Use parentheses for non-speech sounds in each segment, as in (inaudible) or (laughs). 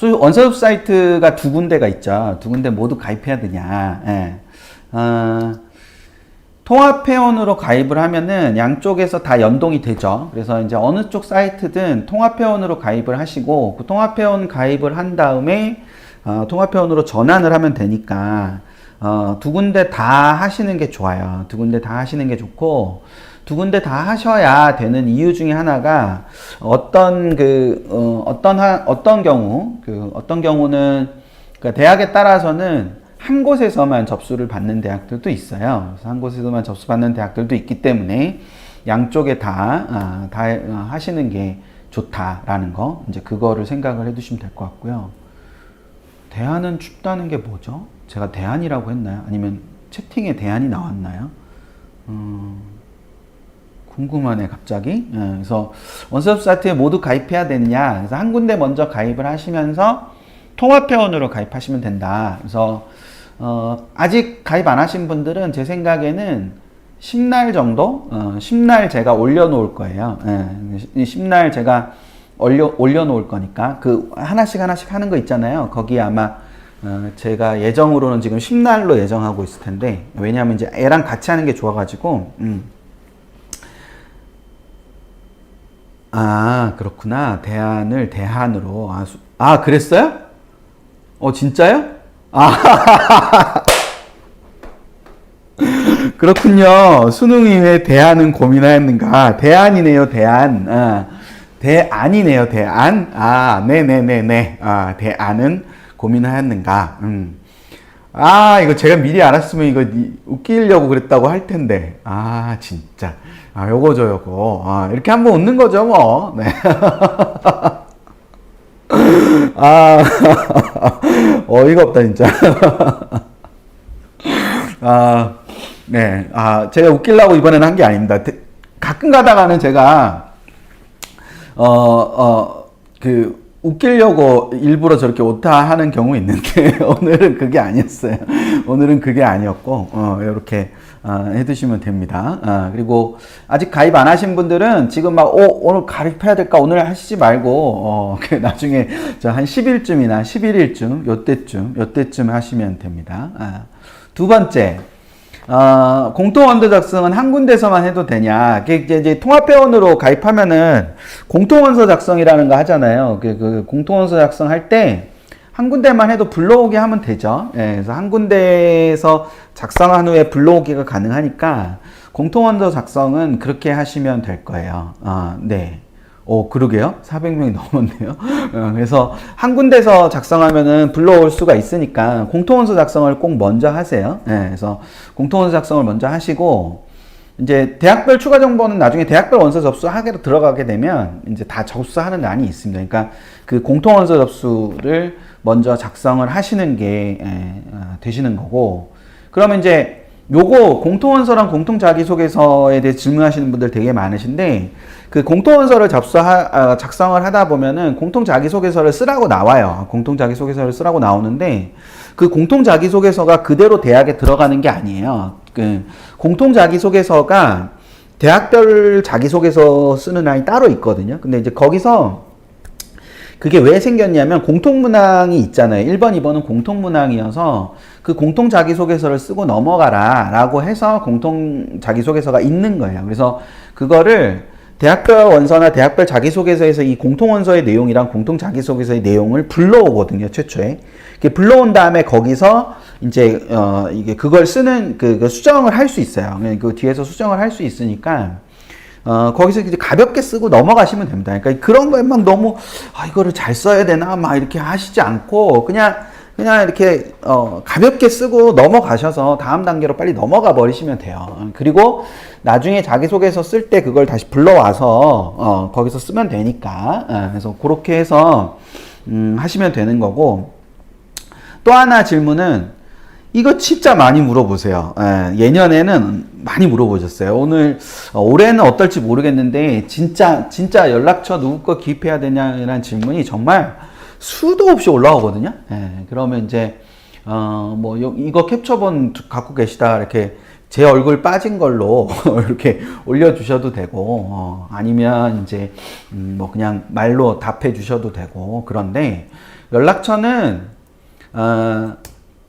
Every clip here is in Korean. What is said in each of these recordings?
소 원서업 사이트가 두 군데가 있죠. 두 군데 모두 가입해야 되냐. 예. 어, 통합 회원으로 가입을 하면은 양쪽에서 다 연동이 되죠. 그래서 이제 어느 쪽 사이트든 통합 회원으로 가입을 하시고 그 통합 회원 가입을 한 다음에 어, 통합 회원으로 전환을 하면 되니까 어, 두 군데 다 하시는 게 좋아요. 두 군데 다 하시는 게 좋고 두 군데 다 하셔야 되는 이유 중에 하나가 어떤 그 어, 하, 어떤 경우 그 어떤 경우는 그 대학에 따라서는 한 곳에서만 접수를 받는 대학들도 있어요. 한 곳에서만 접수받는 대학들도 있기 때문에 양쪽에 다, 아, 다 어, 하시는 게 좋다라는 거, 이제 그거를 생각을 해 두시면 될 것 같고요. 대안은 춥다는 게 뭐죠? 제가 대안이라고 했나요? 아니면 채팅에 대안이 나왔나요? 음, 궁금하네, 갑자기. 예, 그래서 원서업 사이트에 모두 가입해야 되느냐? 그래서 한 군데 먼저 가입을 하시면서 통합회원으로 가입하시면 된다. 그래서 어, 아직 가입 안 하신 분들은 제 생각에는 10날 정도? 어, 10날 제가 올려놓을 거예요. 예, 이 10날 제가 올려, 올려놓을 거니까 그 하나씩 하나씩 하는 거 있잖아요. 거기에 아마 어, 제가 예정으로는 지금 10날로 예정하고 있을 텐데 왜냐하면 이제 애랑 같이 하는 게 좋아가지고 음. 아 그렇구나 대안을 대안으로 아, 수, 아 그랬어요? 어 진짜요? 아 (laughs) 그렇군요. 수능이 왜 대안은 고민하였는가? 대안이네요, 대안. 아, 대안이네요, 대안. 아, 네네네네. 아, 대안은 고민하였는가? 음. 아, 이거 제가 미리 알았으면 이거 이- 웃기려고 그랬다고 할 텐데. 아, 진짜. 아, 요거죠, 요거. 아, 이렇게 한번 웃는 거죠, 뭐. 네. (laughs) 아, (laughs) 어이가 없다, 진짜. (laughs) 아, 네. 아, 제가 웃기려고 이번에는 한 게 아닙니다. 대- 가끔 가다가는 제가, 어, 어, 그, 웃기려고 일부러 저렇게 오타 하는 경우 있는데, 오늘은 그게 아니었어요. 오늘은 그게 아니었고, 어, 이렇게, 어, 해 두시면 됩니다. 아, 그리고 아직 가입 안 하신 분들은 지금 막, 어, 오늘 가입해야 될까? 오늘 하시지 말고, 어, (laughs) 그 나중에 저한 10일쯤이나 11일쯤, 요때쯤, 요때쯤 하시면 됩니다. 아, 두 번째, 어, 공통원도 작성은 한 군데서만 해도 되냐? 그게 이제, 통합회원으로 가입하면은 공통 원서 작성이라는 거 하잖아요. 그, 그 공통 원서 작성할 때 한 군데만 해도 불러오게 하면 되죠. 예, 그래서 한 군데에서 작성한 후에 불러오기가 가능하니까 공통원서 작성은 그렇게 하시면 될 거예요. 아, 네. 오, 그러게요. 400명이 넘었네요. (laughs) 어, 그래서 한 군데서 작성하면은 불러올 수가 있으니까 공통원서 작성을 꼭 먼저 하세요. 예, 그래서 공통원서 작성을 먼저 하시고, 이제 대학별 추가 정보는 나중에 대학별 원서 접수 하게 들어가게 되면 이제 다 접수하는 난이 있습니다. 그러니까 그 공통 원서 접수를 먼저 작성을 하시는 게 예, 어, 되시는 거고, 그러면 이제 요거 공통 원서랑 공통 자기소개서에 대해 질문하시는 분들 되게 많으신데 그 공통 원서를 접수하 아, 작성을 하다 보면은 공통 자기소개서를 쓰라고 나와요. 공통 자기소개서를 쓰라고 나오는데 그 공통 자기소개서가 그대로 대학에 들어가는 게 아니에요. 그 공통 자기소개서가 대학별 자기소개서 쓰는 아이 따로 있거든요. 근데 이제 거기서 그게 왜 생겼냐면 공통문항이 있잖아요. 1번, 2번은 공통문항이어서 그 공통 자기소개서를 쓰고 넘어가라 라고 해서 공통 자기소개서가 있는 거예요. 그래서 그거를 대학별 원서나 대학별 자기소개서에서 이 공통원서의 내용이랑 공통 자기소개서의 내용을 불러오거든요, 최초에. 불러온 다음에 거기서 이제, 어, 이게 그걸 쓰는 그, 그 수정을 할 수 있어요. 그 뒤에서 수정을 할 수 있으니까 어, 거기서 이제 가볍게 쓰고 넘어가시면 됩니다. 그러니까 그런 막 너무, 아, 이거를 잘 써야 되나, 막 이렇게 하시지 않고, 그냥, 그냥 이렇게, 어, 가볍게 쓰고 넘어가셔서 다음 단계로 빨리 넘어가 버리시면 돼요. 그리고 나중에 자기소개서 쓸 때 그걸 다시 불러와서, 어, 거기서 쓰면 되니까. 어, 그래서 그렇게 해서, 음, 하시면 되는 거고, 또 하나 질문은 이거 진짜 많이 물어보세요. 예, 예년에는 많이 물어보셨어요. 오늘 어, 올해는 어떨지 모르겠는데 진짜 진짜 연락처 누구 거 기입해야 되냐라는 질문이 정말 수도 없이 올라오거든요. 예, 그러면 이제 어 뭐 이거 캡처본 갖고 계시다 이렇게 제 얼굴 빠진 걸로 (laughs) 이렇게 올려주셔도 되고 어, 아니면 이제 음, 뭐 그냥 말로 답해 주셔도 되고 그런데 연락처는 어,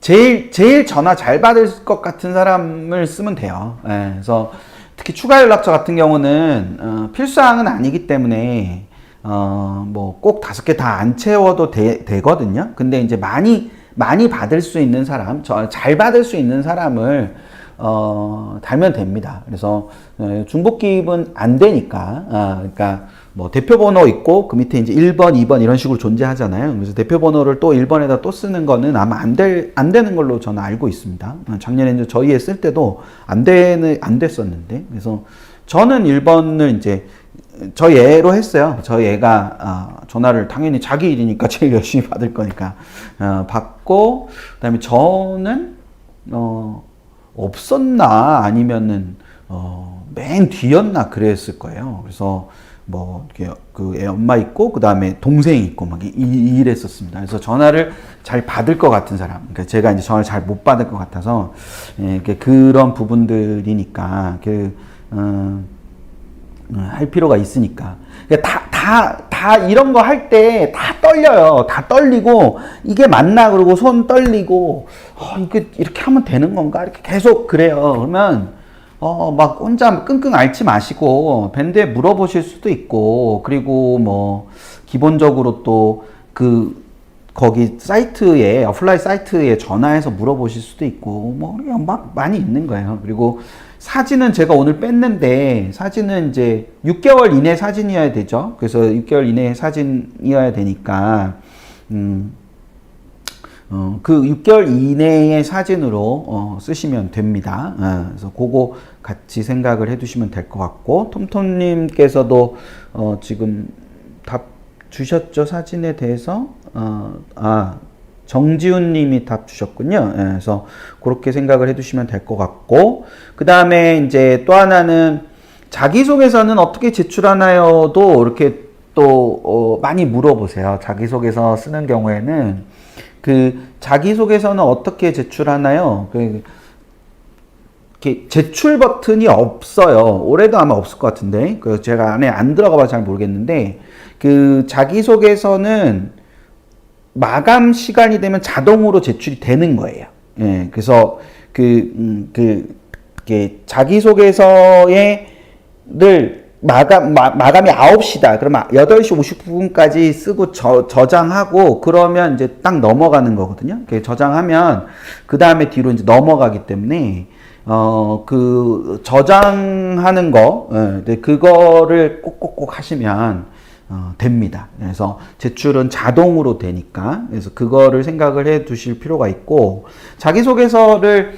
제일 제일 전화 잘 받을 것 같은 사람을 쓰면 돼요. 예, 그래서 특히 추가 연락처 같은 경우는 어, 필수사항은 아니기 때문에 어, 뭐 꼭 다섯 개 다 안 채워도 되, 되거든요. 근데 이제 많이 많이 받을 수 있는 사람, 저, 잘 받을 수 있는 사람을 어, 달면 됩니다. 그래서 어, 중복 기입은 안 되니까, 아, 그러니까 뭐 대표 번호 있고 그 밑에 이제 1번, 2번 이런 식으로 존재하잖아요. 그래서 대표 번호를 또 1번에다 또 쓰는 거는 아마 안 될, 안 되는 걸로 저는 알고 있습니다. 어, 작년에 이제 저희 했을 때도 안 되는, 안 됐었는데. 그래서 저는 1번을 이제 저희 애로 했어요. 저희 애가 어, 전화를 당연히 자기 일이니까 (laughs) 제일 열심히 받을 거니까 어, 받고 그다음에 저는 어, 없었나 아니면은 어, 맨 뒤였나 그랬을 거예요. 그래서 뭐 이렇게 그애 엄마 있고 그 다음에 동생 있고 막 이, 이- 이랬었습니다. 그래서 전화를 잘 받을 것 같은 사람. 그러니까 제가 이제 전화를 잘 못 받을 것 같아서 예, 그런 부분들이니까 그 어, 어, 할 필요가 있으니까. 그러니까 다, 다, 다 이런 거 할 때 다 떨려요. 다 떨리고, 이게 맞나? 그러고 손 떨리고, 어, 이게 이렇게 하면 되는 건가? 이렇게 계속 그래요. 그러면, 어, 막 혼자 끙끙 앓지 마시고, 밴드에 물어보실 수도 있고, 그리고 뭐, 기본적으로 또 그, 거기 사이트에, 어플라이 사이트에 전화해서 물어보실 수도 있고, 뭐, 그냥 막 많이 있는 거예요. 그리고 사진은 제가 오늘 뺐는데, 사진은 이제 6개월 이내 사진이어야 되죠. 그래서 6개월 이내 사진이어야 되니까, 음, 어, 그 6개월 이내의 사진으로 어, 쓰시면 됩니다. 어, 그래서 그거 같이 생각을 해두시면 될 것 같고, 톰톰님께서도 어, 지금 답 주셨죠 사진에 대해서 어, 아 정지훈 님이 답 주셨군요. 예, 그래서 그렇게 생각을 해두시면 될 것 같고, 그 다음에 이제 또 하나는 자기소개서는 어떻게 제출하나요도 이렇게 또 어, 많이 물어보세요. 자기소개서 쓰는 경우에는 그 자기소개서는 어떻게 제출하나요? 그 제출 버튼이 없어요. 올해도 아마 없을 것 같은데. 그 제가 안에 안 들어가 봐서 잘 모르겠는데 그 자기소개서는 마감 시간이 되면 자동으로 제출이 되는 거예요. 예. 그래서 그, 음, 그, 자기소개서에 늘 마감, 마, 마감이 9시다. 그러면 8시 50분까지 쓰고 저, 저장하고 그러면 이제 딱 넘어가는 거거든요. 저장하면 그 다음에 뒤로 이제 넘어가기 때문에 어, 그 저장하는 거, 예, 그거를 꼭꼭꼭 하시면 어, 됩니다. 그래서 제출은 자동으로 되니까 그래서 그거를 생각을 해 두실 필요가 있고 자기소개서를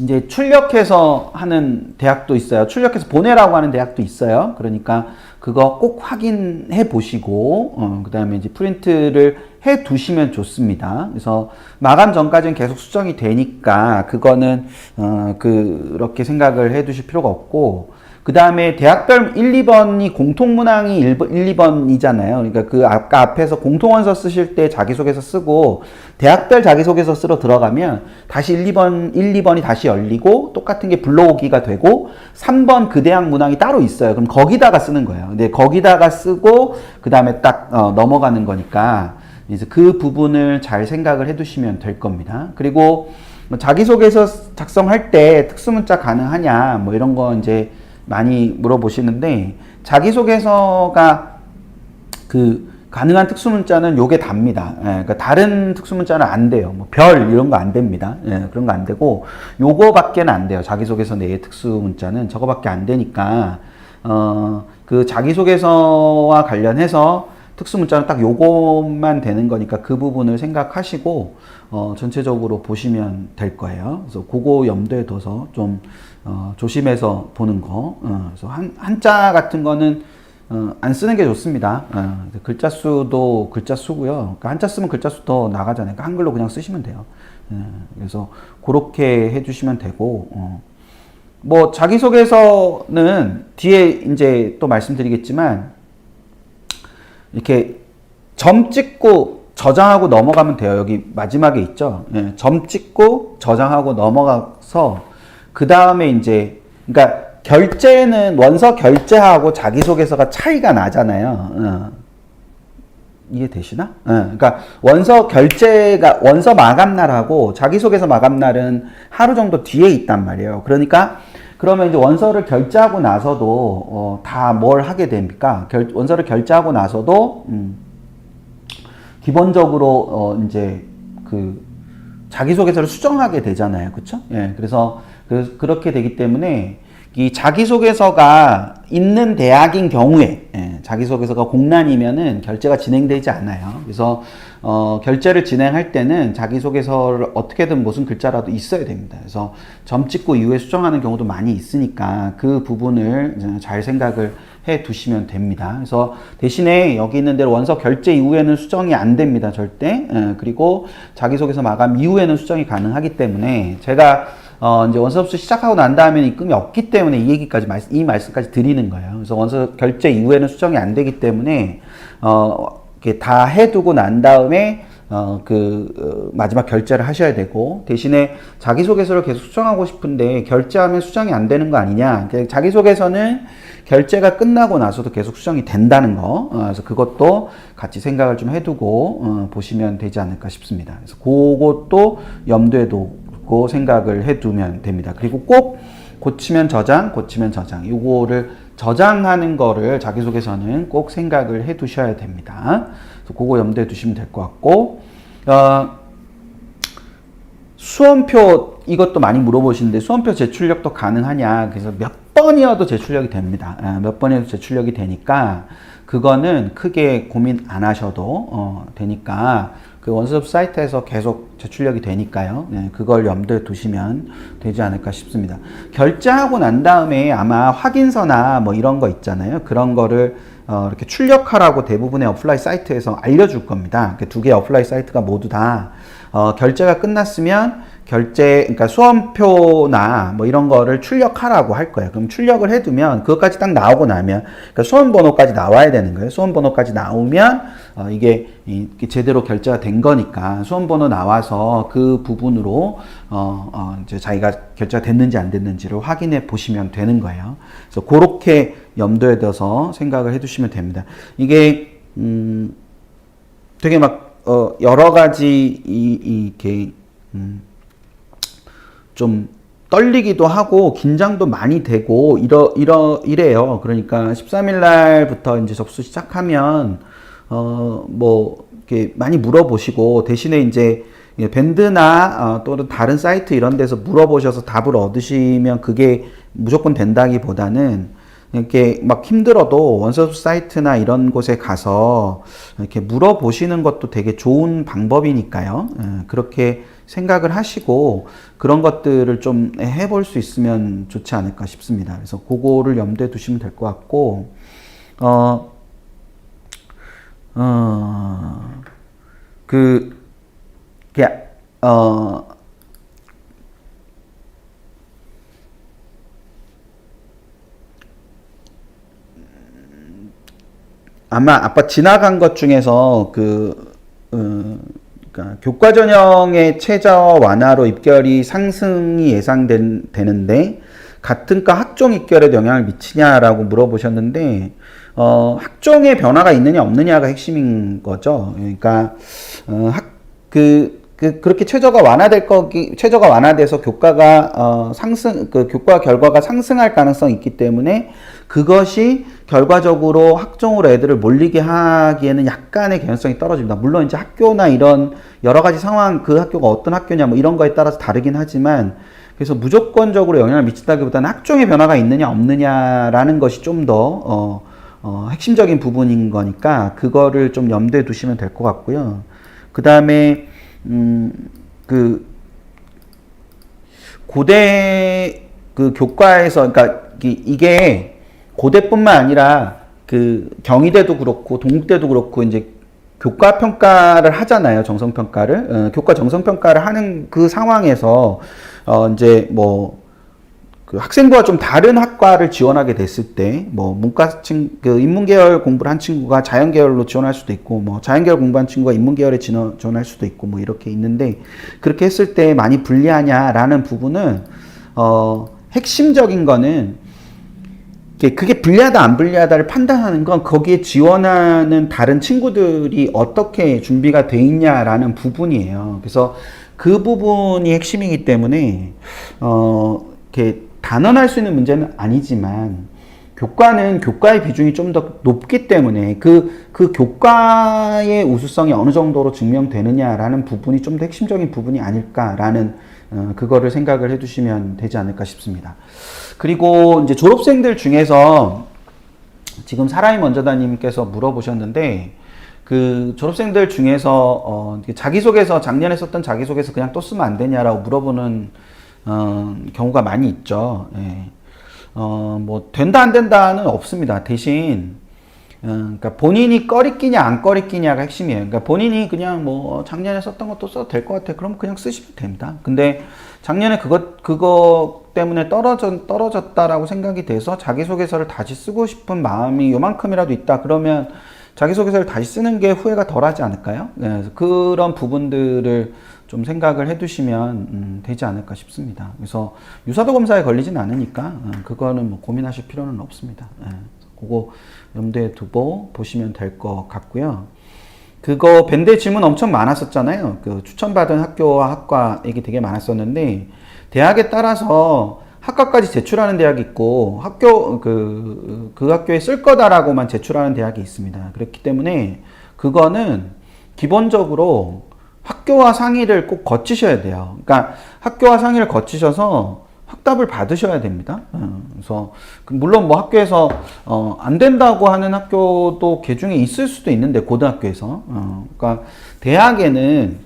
이제 출력해서 하는 대학도 있어요. 출력해서 보내라고 하는 대학도 있어요. 그러니까 그거 꼭 확인해 보시고 어, 그다음에 이제 프린트를 해 두시면 좋습니다. 그래서 마감 전까지는 계속 수정이 되니까 그거는 어, 그렇게 생각을 해 두실 필요가 없고 그 다음에 대학별 1, 2번이 공통문항이 1, 2번이잖아요. 그러니까 그 아까 앞에서 공통원서 쓰실 때 자기소개서 쓰고 대학별 자기소개서 쓰러 들어가면 다시 1, 2번, 1, 2번이 다시 열리고 똑같은 게 불러오기가 되고 3번 그 대학 문항이 따로 있어요. 그럼 거기다가 쓰는 거예요. 근데 거기다가 쓰고 그 다음에 딱 어, 넘어가는 거니까 이제 그 부분을 잘 생각을 해 두시면 될 겁니다. 그리고 뭐 자기소개서 작성할 때 특수문자 가능하냐 뭐 이런 거 이제 많이 물어보시는데 자기소개서가 그 가능한 특수문자는 요게 답니다. 예, 그러니까 다른 특수문자는 안 돼요. 뭐 별 이런 거 안 됩니다. 예, 그런 거 안 되고 요거밖에는 안 돼요. 자기소개서 내의 특수문자는 저거밖에 안 되니까 어, 그 자기소개서와 관련해서 특수문자는 딱 요것만 되는 거니까 그 부분을 생각하시고 어, 전체적으로 보시면 될 거예요. 그래서 그거 염두에 둬서 좀 어, 조심해서 보는 거. 어, 그래서 한, 한자 같은 거는 어, 안 쓰는 게 좋습니다. 어, 글자 수도 글자 수고요. 그러니까 한자 쓰면 글자 수 더 나가잖아요. 그러니까 한글로 그냥 쓰시면 돼요. 예, 그래서 그렇게 해주시면 되고. 어. 뭐 자기소개서는 뒤에 이제 또 말씀드리겠지만 이렇게 점 찍고 저장하고 넘어가면 돼요. 여기 마지막에 있죠. 예, 점 찍고 저장하고 넘어가서 그 다음에 이제, 그러니까 결제는 원서 결제하고 자기소개서가 차이가 나잖아요. 어. 이해되시나? 어, 그러니까 원서 결제가 원서 마감날하고 자기소개서 마감날은 하루 정도 뒤에 있단 말이에요. 그러니까 그러면 이제 원서를 결제하고 나서도 어, 다 뭘 하게 됩니까? 결, 원서를 결제하고 나서도 음, 기본적으로 어, 이제 그 자기소개서를 수정하게 되잖아요. 그쵸? 예, 그래서 그, 그렇게 되기 때문에 이 자기소개서가 있는 대학인 경우에 예, 자기소개서가 공란이면은 결제가 진행되지 않아요. 그래서 어, 결제를 진행할 때는 자기소개서를 어떻게든 무슨 글자라도 있어야 됩니다. 그래서 점 찍고 이후에 수정하는 경우도 많이 있으니까 그 부분을 잘 생각을 해 두시면 됩니다. 그래서 대신에 여기 있는 대로 원서 결제 이후에는 수정이 안 됩니다. 절대. 예, 그리고 자기소개서 마감 이후에는 수정이 가능하기 때문에 제가 어, 이제 원서 접수 시작하고 난 다음에는 입금이 없기 때문에 이 얘기까지, 말, 이 말씀까지 드리는 거예요. 그래서 원서 결제 이후에는 수정이 안 되기 때문에, 어, 이렇게 다 해두고 난 다음에, 어, 그, 어, 마지막 결제를 하셔야 되고, 대신에 자기소개서를 계속 수정하고 싶은데, 결제하면 수정이 안 되는 거 아니냐. 그 자기소개서는 결제가 끝나고 나서도 계속 수정이 된다는 거. 어, 그래서 그것도 같이 생각을 좀 해두고, 어, 보시면 되지 않을까 싶습니다. 그래서 그것도 염두에 두고, 고 생각을 해두면 됩니다. 그리고 꼭 고치면 저장, 고치면 저장. 요거를 저장하는 거를 자기소개서는 꼭 생각을 해 두셔야 됩니다. 그래서 그거 염두에 두시면 될 것 같고, 어, 수험표 이것도 많이 물어보시는데 수험표 제출력도 가능하냐? 그래서 몇 번이어도 제출력이 됩니다. 아, 몇 번이어도 제출력이 되니까 그거는 크게 고민 안 하셔도 어, 되니까 그 원서접 사이트에서 계속 제출력이 되니까요. 네, 그걸 염두에 두시면 되지 않을까 싶습니다. 결제하고 난 다음에 아마 확인서나 뭐 이런 거 있잖아요. 그런 거를 어, 이렇게 출력하라고 대부분의 어플라이 사이트에서 알려줄 겁니다. 두 개의 어플라이 사이트가 모두 다 어, 결제가 끝났으면 결제, 그러니까 수험표나 뭐 이런 거를 출력하라고 할 거예요. 그럼 출력을 해두면 그것까지 딱 나오고 나면, 그러니까 수험번호까지 나와야 되는 거예요. 수험번호까지 나오면 어, 이게, 이게 제대로 결제가 된 거니까 수험번호 나와서 그 부분으로 어, 어, 이제 자기가 결제가 됐는지 안 됐는지를 확인해 보시면 되는 거예요. 그래서 그렇게 염두에 둬서 생각을 해두시면 됩니다. 이게 음, 되게 막 어, 여러 가지 이, 이 이렇게 음, 좀 떨리기도 하고 긴장도 많이 되고 이러 이러 이래요. 그러니까 13일 날부터 이제 접수 시작하면 어 뭐 이렇게 많이 물어보시고 대신에 이제 예, 밴드나 어, 또는 다른 사이트 이런 데서 물어보셔서 답을 얻으시면 그게 무조건 된다기보다는 이렇게 막 힘들어도 원서수 사이트나 이런 곳에 가서 이렇게 물어보시는 것도 되게 좋은 방법이니까요. 예, 그렇게 생각을 하시고 그런 것들을 좀 해볼 수 있으면 좋지 않을까 싶습니다. 그래서 그거를 염두에 두시면 될 것 같고, 어, 어, 그, 그, 어, 아마 아빠 지나간 것 중에서 그, 어, 그러니까 교과 전형의 최저 완화로 입결이 상승이 예상되는데 같은 과 학종 입결에 영향을 미치냐라고 물어보셨는데 어, 학종의 변화가 있느냐 없느냐가 핵심인 거죠. 그러니까 어, 학, 그, 그 그렇게 최저가 완화될 거기 최저가 완화돼서 교과가 어, 상승 그 교과 결과가 상승할 가능성이 있기 때문에 그것이 결과적으로 학종으로 애들을 몰리게 하기에는 약간의 개연성이 떨어집니다. 물론 이제 학교나 이런 여러 가지 상황, 그 학교가 어떤 학교냐 뭐 이런 거에 따라서 다르긴 하지만 그래서 무조건적으로 영향을 미친다기보다는 학종의 변화가 있느냐 없느냐라는 것이 좀더 어, 어, 핵심적인 부분인 거니까 그거를 좀 염두에 두시면 될 것 같고요. 그 다음에 음, 그 고대 그 교과에서 그러니까 이게 고대뿐만 아니라 그 경희대도 그렇고 동국대도 그렇고 이제 교과 평가를 하잖아요. 정성 평가를. 어, 교과 정성 평가를 하는 그 상황에서 어 이제 뭐 그 학생부와 좀 다른 학과를 지원하게 됐을 때, 뭐, 문과 친, 그 인문계열 공부를 한 친구가 자연계열로 지원할 수도 있고, 뭐, 자연계열 공부한 친구가 인문계열에 지원할 수도 있고, 뭐, 이렇게 있는데, 그렇게 했을 때 많이 불리하냐라는 부분은, 어, 핵심적인 거는 그게 불리하다 안 불리하다를 판단하는 건 거기에 지원하는 다른 친구들이 어떻게 준비가 돼 있냐라는 부분이에요. 그래서 그 부분이 핵심이기 때문에 어 이렇게 단언할 수 있는 문제는 아니지만 교과는 교과의 비중이 좀 더 높기 때문에 그, 그 교과의 우수성이 어느 정도로 증명되느냐라는 부분이 좀 더 핵심적인 부분이 아닐까라는 어, 그거를 생각을 해두시면 되지 않을까 싶습니다. 그리고 이제 졸업생들 중에서 지금 사람이 먼저다님께서 물어보셨는데 그 졸업생들 중에서 어, 자기소개서 작년에 썼던 자기소개서 그냥 또 쓰면 안 되냐라고 물어보는 어, 경우가 많이 있죠. 예. 어, 뭐 된다 안 된다는 없습니다. 대신 어, 그러니까 본인이 꺼리끼냐 안 꺼리끼냐가 핵심이에요. 그러니까 본인이 그냥 뭐 작년에 썼던 것도 써도 될 것 같아. 그럼 그냥 쓰시면 됩니다. 근데 작년에 그것 그거 때문에 떨어졌 떨어졌다라고 생각이 돼서 자기소개서를 다시 쓰고 싶은 마음이 요만큼이라도 있다. 그러면 자기소개서를 다시 쓰는 게 후회가 덜하지 않을까요? 네, 그래서 그런 부분들을 좀 생각을 해두시면 음, 되지 않을까 싶습니다. 그래서 유사도 검사에 걸리진 않으니까 어, 그거는 뭐 고민하실 필요는 없습니다. 예, 그거 염두에 두고 보시면 될 것 같고요. 그거 밴드 질문 엄청 많았었잖아요. 그 추천받은 학교와 학과 얘기 되게 많았었는데 대학에 따라서 학과까지 제출하는 대학이 있고 학교 그, 그 학교에 쓸 거다라고만 제출하는 대학이 있습니다. 그렇기 때문에 그거는 기본적으로 학교와 상의를 꼭 거치셔야 돼요. 그러니까 학교와 상의를 거치셔서 확답을 받으셔야 됩니다. 어, 그래서 그 물론 뭐 학교에서 어, 안 된다고 하는 학교도 개중에 있을 수도 있는데 고등학교에서 어, 그러니까 대학에는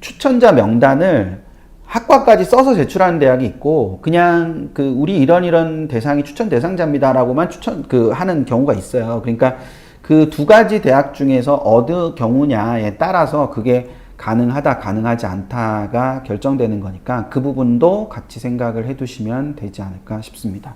추천자 명단을 학과까지 써서 제출하는 대학이 있고 그냥 그 우리 이런 이런 대상이 추천 대상자입니다라고만 추천 그 하는 경우가 있어요. 그러니까 그 두 가지 대학 중에서 어느 경우냐에 따라서 그게 가능하다 가능하지 않다가 결정되는 거니까 그 부분도 같이 생각을 해 두시면 되지 않을까 싶습니다.